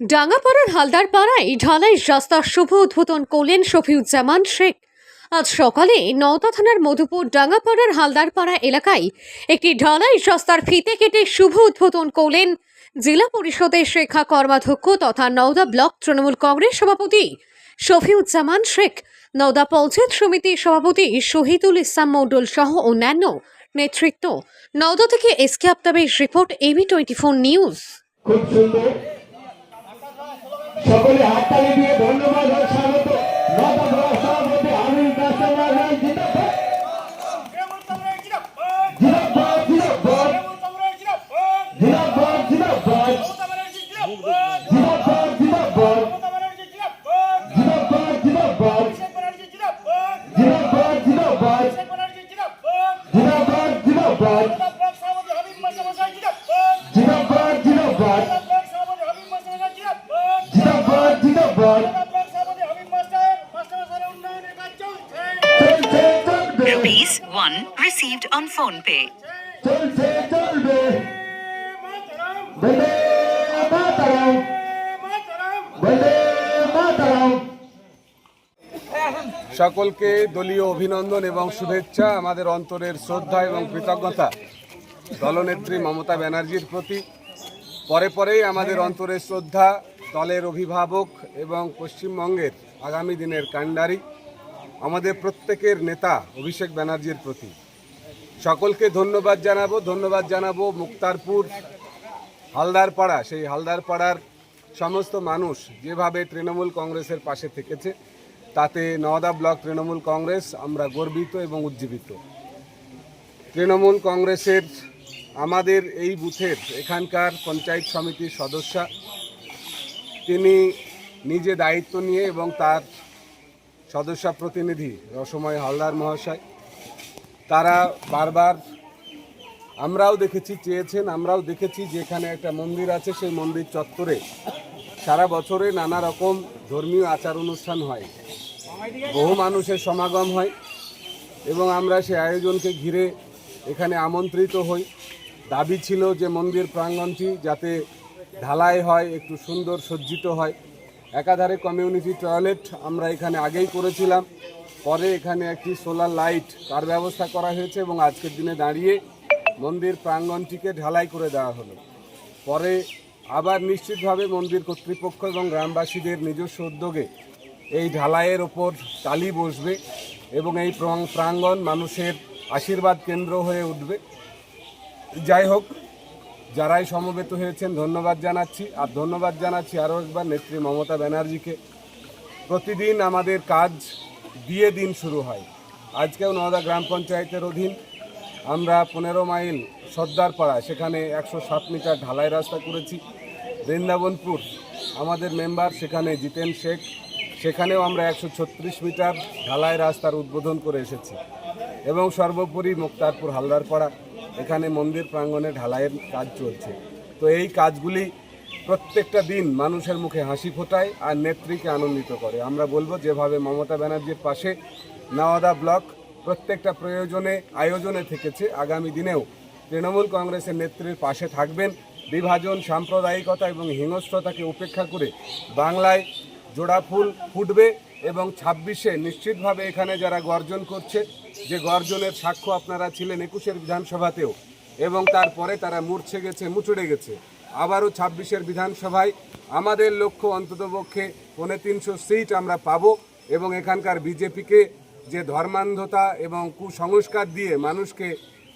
ডাঙ্গাপাড়ার হালদার পাড়ায় ঢালাই রাস্তার শুভ উদ্বোধন করলেন শফিউজ্জামান শেখ। আজ সকালে নওতা থানার মধুপুর ডাঙ্গাপাড়ার হালদারপাড়া এলাকায় একটি ঢালাই রাস্তার ফিতে কেটে শুভ উদ্বোধন করলেন জেলা পরিষদের শেখা কর্মাধ্যক্ষ তথা নওদা ব্লক তৃণমূল কংগ্রেস সভাপতি শফিউজ্জামান শেখ, নওদা পঞ্চায়েত সমিতির সভাপতি শহীদুল ইসলাম মণ্ডল সহ অন্যান্য নেতৃত্ব। নওদা থেকে SK আফতাবের report AB twenty four news. খুব সুন্দর। সকলে হাততালি দিয়ে ধন্যবাদ Rupees 1 received on phone pay. চলছে চলবে। বন্দে মাতরম। বন্দে মাতরম। সকলকে দলীয় অভিনন্দন এবং শুভেচ্ছা আমাদের অন্তরের শ্রদ্ধা এবং কৃতজ্ঞতা। দলনেত্রী মমতা ব্যানার্জির প্রতি। পরে পরেই আমাদের অন্তরের শ্রদ্ধা দলের অভিভাবক এবং পশ্চিমবঙ্গের আগামী দিনের কাণ্ডারি, আমাদের প্রত্যেকের নেতা অভিষেক ব্যানার্জির প্রতি। সকলকে ধন্যবাদ জানাব ধন্যবাদ জানাব মুক্তারপুর, হালদারপাড়া। সেই হালদারপাড়ার সমস্ত মানুষ যেভাবে তৃণমূল কংগ্রেসের পাশে থেকেছে, তাতে নওদা ব্লক তৃণমূল কংগ্রেস, আমরা গর্বিত এবং উজ্জীবিত। তৃণমূল কংগ্রেসের আমাদের এই বুথের এখানকার পঞ্চায়েত সমিতির সদস্যা তিনি নিজে দায়িত্ব নিয়ে এবং তার সদস্য প্রতিনিধি রসময় হালদার মহাশয়, তারা বারবার আমরাও দেখেছি, চেয়েছেন, আমরাও দেখেছি যে এখানে একটা মন্দির আছে, সেই মন্দির চত্বরে সারা বছরে নানা রকম ধর্মীয় আচার অনুষ্ঠান হয়। বহু মানুষের সমাগম হয় এবং আমরা সেই আয়োজনকে ঘিরে এখানে আমন্ত্রিত হই। দাবি ছিল যে মন্দির প্রাঙ্গণটি যাতে ঢালাই হয়, একটু সুন্দর সজ্জিত হয়। একাধারে কমিউনিটি টয়লেট আমরা এখানে আগেই করেছিলাম। পরে এখানে একটি সোলার লাইট তার ব্যবস্থা করা হয়েছে এবং আজকের দিনে দাঁড়িয়ে মন্দির প্রাঙ্গণটিকে ঢালাই করে দেওয়া হলো। পরে আবার নিশ্চিতভাবে মন্দির কর্তৃপক্ষ এবং গ্রামবাসীদের নিজস্ব উদ্যোগে এই ঢালাইয়ের ওপর টালি বসবে এবং এই প্রাং- প্রাঙ্গণ মানুষের আশীর্বাদ কেন্দ্র হয়ে উঠবে। যাই হোক যারাই সমবেত হয়েছেন, ধন্যবাদ জানাচ্ছি। আর ধন্যবাদ জানাচ্ছি আরও একবার নেত্রী মমতা ব্যানার্জিকে। প্রতিদিন আমাদের কাজ দিয়ে দিন শুরু হয়। আজকেও নওদা গ্রাম পঞ্চায়েতের অধীন আমরা পনেরো মাইল সর্দারপাড়া, সেখানে একশো সাত মিটার ঢালাই রাস্তা করেছি। বৃন্দাবনপুর, আমাদের মেম্বার সেখানে জিতেন শেখ। সেখানেও আমরা একশো ছত্রিশ মিটার ঢালাই রাস্তার উদ্বোধন করে এসেছি। এবং সর্বোপরি মুক্তারপুর, হালদারপাড়া। এখানে মন্দির প্রাঙ্গণে ঢালাইয়ের কাজ চলছে। তো এই কাজগুলি প্রত্যেকটা দিন মানুষের মুখে হাসি ফোটায় আর নেত্রীকে আনন্দিত করে। আমরা বলব, যেভাবে মমতা ব্যানার্জির পাশে নওয়াদা ব্লক প্রত্যেকটা প্রয়োজনে আয়োজনে থেকেছে, আগামী দিনেও তৃণমূল কংগ্রেসের নেত্রীর পাশে থাকবেন। বিভাজন, সাম্প্রদায়িকতা এবং হিংস্রতাকে উপেক্ষা করে বাংলায় জোড়া ফুল ফুটবে এবং ছাব্বিশে নিশ্চিতভাবে এখানে যারা গর্জন করছে যে গর্জনের সাক্ষ্য আপনারা ছিলেন একুশের বিধানসভাতেও, এবং তারপরে তারা মূর্ছে গেছে, মুচড়ে গেছে। আবারও ছাব্বিশের বিধানসভায় আমাদের লক্ষ্য অন্ততপক্ষে পৌনে তিনশো সিট আমরা পাবো, এবং এখানকার বিজেপিকে যে ধর্মান্ধতা এবং কুসংস্কার দিয়ে মানুষকে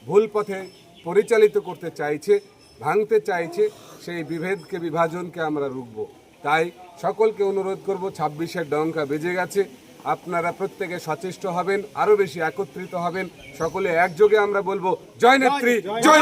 ভুল পথে পরিচালিত করতে চাইছে, ভাঙতে চাইছে, সেই বিভেদকে, বিভাজনকে আমরা রুখব। তাই সকলকে অনুরোধ করব, ছাব্বিশের ডঙ্কা বেজে গেছে। আপনারা প্রত্যেকে সচেষ্ট হবেন আরও বেশি একত্রিত হবেন। সকলে একযোগে আমরা বলব জয় নেত্রী জয়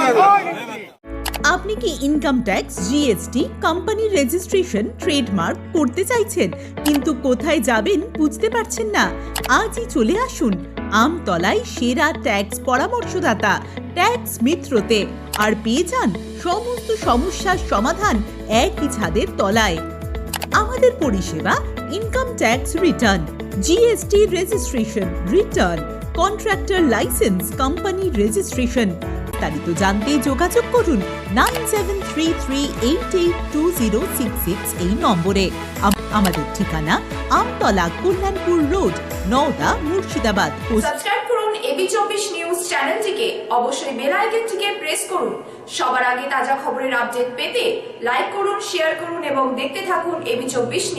আপনি কি ইনকাম ট্যাক্স জিএসটি কোম্পানির রেজিস্ট্রেশন ট্রেডমার্ক করতে চাইছেন কিন্তু কোথায় যাবেন বুঝতে পারছেন না? আজই চলে আসুন আমতলায় সেরা ট্যাক্স পরামর্শদাতা ট্যাক্স মিত্রতে আর পেয়ে যান সমস্ত সমস্যার সমাধান একই ছাদের তলায়। আমাদের পরিষেবা income tax return GST registration return contractor license company registration বিস্তারিত জানতে যোগাযোগ করুন nine seven three three eight eight two zero six six এই নম্বরে। আম- আমাদের ঠিকানা আমতলা কল্যাণপুর রোড, নওদা, মুর্শিদাবাদ। সাবস্ক্রাইব করুন এবি চব্বিশ নিউজ চ্যানেলটিকে। অবশ্যই বেল আইকনটিকে প্রেস করুন। সবার আগে তাজা খবরের আপডেট পেতে লাইক করুন, শেয়ার করুন এবং দেখতে থাকুন এবি চব্বিশ